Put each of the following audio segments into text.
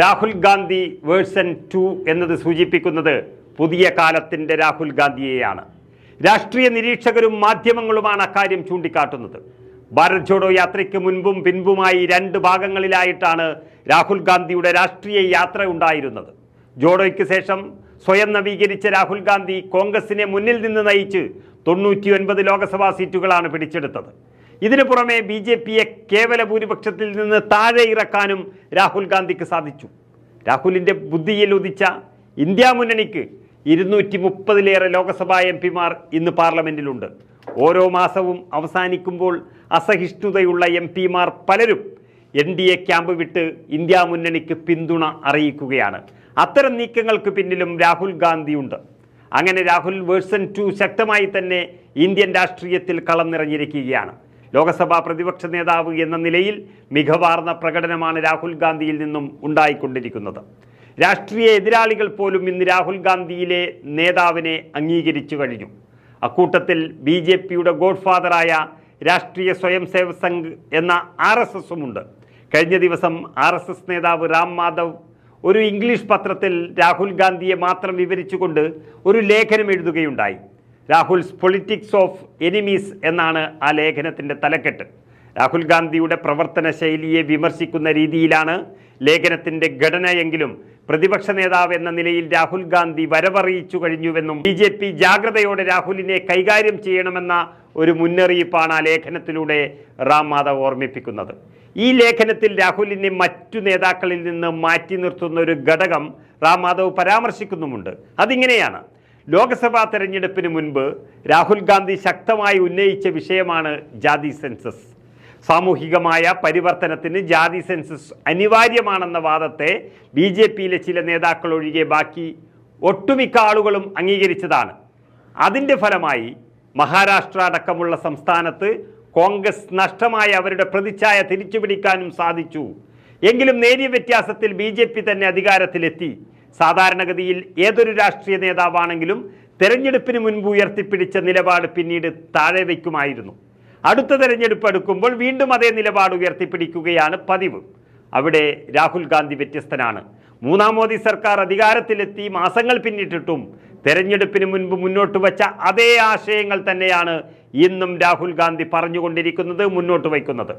Rahul Gandhi version to എന്നത് സൂചിപ്പിക്കുന്നത് പുതിയ കാലത്തിന്റെ രാഹുൽ ഗാന്ധിയെയാണ്. രാഷ്ട്രീയ നിരീക്ഷകരും മാധ്യമങ്ങളുമാണ് അക്കാര്യം ചൂണ്ടിക്കാട്ടുന്നത്. ഭാരത് ജോഡോ യാത്രയ്ക്ക് മുൻപും പിൻപുമായി രണ്ട് ഭാഗങ്ങളിലായിട്ടാണ് രാഹുൽ ഗാന്ധിയുടെ രാഷ്ട്രീയ യാത്ര ഉണ്ടായിരുന്നത്. ജോഡോയ്ക്ക് ശേഷം സ്വയം നവീകരിച്ച രാഹുൽ ഗാന്ധി കോൺഗ്രസിനെ മുന്നിൽ നിന്ന് നയിച്ച് തൊണ്ണൂറ്റിയൊൻപത് ലോക്സഭാ സീറ്റുകളാണ് പിടിച്ചെടുത്തത്. ഇതിനു പുറമെ ബി ജെ പിയെ കേവല ഭൂരിപക്ഷത്തിൽ നിന്ന് താഴെ ഇറക്കാനും രാഹുൽ ഗാന്ധിക്ക് സാധിച്ചു. രാഹുലിന്റെ ബുദ്ധിയിൽ ഉദിച്ച ഇന്ത്യ മുന്നണിക്ക് ഇരുന്നൂറ്റി മുപ്പതിലേറെ ലോക്സഭാ എം പിമാർ ഇന്ന് പാർലമെന്റിലുണ്ട് ഓരോ മാസവും അവസാനിക്കുമ്പോൾ അസഹിഷ്ണുതയുള്ള എം പിമാർ പലരും എൻ ഡി എ ക്യാമ്പ് വിട്ട് ഇന്ത്യ മുന്നണിക്ക് പിന്തുണ അറിയിക്കുകയാണ്. അത്തരം നീക്കങ്ങൾക്ക് പിന്നിലും രാഹുൽ ഗാന്ധിയുണ്ട്. അങ്ങനെ രാഹുൽ വേഴ്സൺ ടു ശക്തമായി തന്നെ ഇന്ത്യൻ രാഷ്ട്രീയത്തിൽ കളം നിറഞ്ഞിരിക്കുകയാണ് ലോക്സഭാ പ്രതിപക്ഷ നേതാവ് എന്ന നിലയിൽ മികവാർന്ന പ്രകടനമാണ് രാഹുൽ ഗാന്ധിയിൽ നിന്നും ഉണ്ടായിക്കൊണ്ടിരിക്കുന്നത്. രാഷ്ട്രീയ എതിരാളികൾ പോലും ഇന്ന് രാഹുൽ ഗാന്ധിയിലെ നേതാവിനെ അംഗീകരിച്ചു കഴിഞ്ഞു. അക്കൂട്ടത്തിൽ ബി ജെ പിയുടെ ഗോഡ്ഫാദറായ രാഷ്ട്രീയ സ്വയം സേവക് സംഘ് എന്ന ആർ എസ് എസുമുണ്ട്. കഴിഞ്ഞ ദിവസം ആർ എസ് എസ് നേതാവ് രാം മാധവ് ഒരു ഇംഗ്ലീഷ് പത്രത്തിൽ രാഹുൽ ഗാന്ധിയെ മാത്രം വിവരിച്ചുകൊണ്ട് ഒരു ലേഖനം എഴുതുകയുണ്ടായി. രാഹുൽസ് പൊളിറ്റിക്സ് ഓഫ് എനിമീസ് എന്നാണ് ആ ലേഖനത്തിന്റെ തലക്കെട്ട്. രാഹുൽ ഗാന്ധിയുടെ പ്രവർത്തന ശൈലിയെ വിമർശിക്കുന്ന രീതിയിലാണ് ലേഖനത്തിന്റെ ഘടനയെങ്കിലും പ്രതിപക്ഷ നേതാവ് എന്ന നിലയിൽ രാഹുൽ ഗാന്ധി വരവറിയിച്ചു കഴിഞ്ഞുവെന്നും ബി ജെ പി ജാഗ്രതയോടെ രാഹുലിനെ കൈകാര്യം ചെയ്യണമെന്ന ഒരു മുന്നറിയിപ്പാണ് ആ ലേഖനത്തിലൂടെ റാം മാധവ് ഓർമ്മിപ്പിക്കുന്നത്. ഈ ലേഖനത്തിൽ രാഹുലിനെ മറ്റു നേതാക്കളിൽ നിന്ന് മാറ്റി നിർത്തുന്ന ഒരു ഘടകം റാം മാധവ് പരാമർശിക്കുന്നുമുണ്ട്. അതിങ്ങനെയാണ്. ലോക്സഭാ തെരഞ്ഞെടുപ്പിന് മുൻപ് രാഹുൽ ഗാന്ധി ശക്തമായി ഉന്നയിച്ച വിഷയമാണ് ജാതി സെൻസസ്. സാമൂഹികമായ പരിവർത്തനത്തിന് ജാതി സെൻസസ് അനിവാര്യമാണെന്ന വാദത്തെ ബി ജെ പിയിലെ ചില നേതാക്കൾ ഒഴികെ ബാക്കി ഒട്ടുമിക്ക ആളുകളും അംഗീകരിച്ചതാണ്. അതിന്റെ ഫലമായി മഹാരാഷ്ട്ര അടക്കമുള്ള സംസ്ഥാനത്ത് കോൺഗ്രസ് നഷ്ടമായ അവരുടെ പ്രതിച്ഛായ തിരിച്ചുപിടിക്കാനും സാധിച്ചു. എങ്കിലും നേരിയ വ്യത്യാസത്തിൽ ബി തന്നെ അധികാരത്തിലെത്തി. സാധാരണഗതിയിൽ ഏതൊരു രാഷ്ട്രീയ നേതാവാണെങ്കിലും തെരഞ്ഞെടുപ്പിന് മുൻപ് ഉയർത്തിപ്പിടിച്ച നിലപാട് പിന്നീട് താഴെ വയ്ക്കുമായിരുന്നു. അടുത്ത തെരഞ്ഞെടുപ്പ് എടുക്കുമ്പോൾ വീണ്ടും അതേ നിലപാട് ഉയർത്തിപ്പിടിക്കുകയാണ് പതിവ്. അവിടെ രാഹുൽ ഗാന്ധി വ്യത്യസ്തനാണ്. മൂന്നാം മോദി സർക്കാർ അധികാരത്തിലെത്തി മാസങ്ങൾ പിന്നിട്ടിട്ടും തെരഞ്ഞെടുപ്പിന് മുൻപ് മുന്നോട്ട് വച്ച അതേ ആശയങ്ങൾ തന്നെയാണ് ഇന്നും രാഹുൽ ഗാന്ധി പറഞ്ഞുകൊണ്ടിരിക്കുന്നത് മുന്നോട്ട് വയ്ക്കുന്നത്.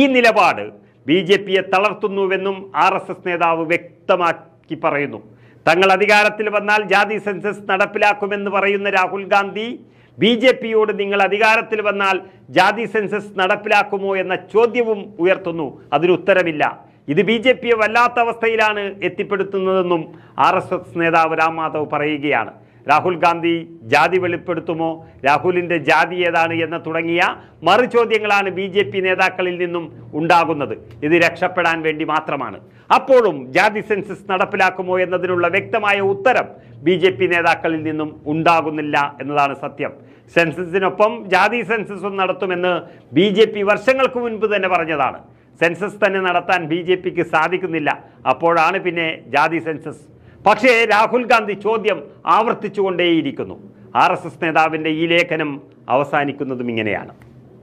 ഈ നിലപാട് ബി ജെ പിയെ തളർത്തുന്നുവെന്നും ആർ എസ് എസ് നേതാവ് വ്യക്തമാക്കി പറയുന്നു. തങ്ങൾ അധികാരത്തിൽ വന്നാൽ ജാതി സെൻസസ് നടപ്പിലാക്കുമെന്ന് പറയുന്ന രാഹുൽ ഗാന്ധി ബി ജെ പിയോട് നിങ്ങൾ അധികാരത്തിൽ വന്നാൽ ജാതി സെൻസസ് നടപ്പിലാക്കുമോ എന്ന ചോദ്യവും ഉയർത്തുന്നു. അതിന് ഉത്തരമില്ല. ഇത് ബി ജെ പിയെ വല്ലാത്ത അവസ്ഥയിലാണ് എത്തിപ്പെടുത്തുന്നതെന്നും ആർ എസ് എസ് നേതാവ് രാം പറയുകയാണ്. രാഹുൽ ഗാന്ധി ജാതി വെളിപ്പെടുത്തുമോ? രാഹുലിന്റെ ജാതി ഏതാണ് എന്ന് തുടങ്ങിയ മറുചോദ്യങ്ങളാണ് ബി ജെ പി നേതാക്കളിൽ നിന്നും ഉണ്ടാകുന്നത്. ഇത് രക്ഷപ്പെടാൻ വേണ്ടി മാത്രമാണ്. അപ്പോഴും ജാതി സെൻസസ് നടപ്പിലാക്കുമോ എന്നതിനുള്ള വ്യക്തമായ ഉത്തരം ബി ജെ പി നേതാക്കളിൽ നിന്നും ഉണ്ടാകുന്നില്ല എന്നതാണ് സത്യം. സെൻസസിനൊപ്പം ജാതി സെൻസസും നടത്തുമെന്ന് ബി ജെ പി വർഷങ്ങൾക്ക് മുൻപ് തന്നെ പറഞ്ഞതാണ്. സെൻസസ് തന്നെ നടത്താൻ ബി ജെ പിക്ക് സാധിക്കുന്നില്ല. അപ്പോഴാണ് പിന്നെ ജാതി സെൻസസ് പക്ഷേ രാഹുൽ ഗാന്ധി ചോദ്യം ആവർത്തിച്ചുകൊണ്ടേയിരിക്കുന്നു. ആർ എസ് എസ് നേതാവിന്റെ ഈ ലേഖനം അവസാനിക്കുന്നതും ഇങ്ങനെയാണ്.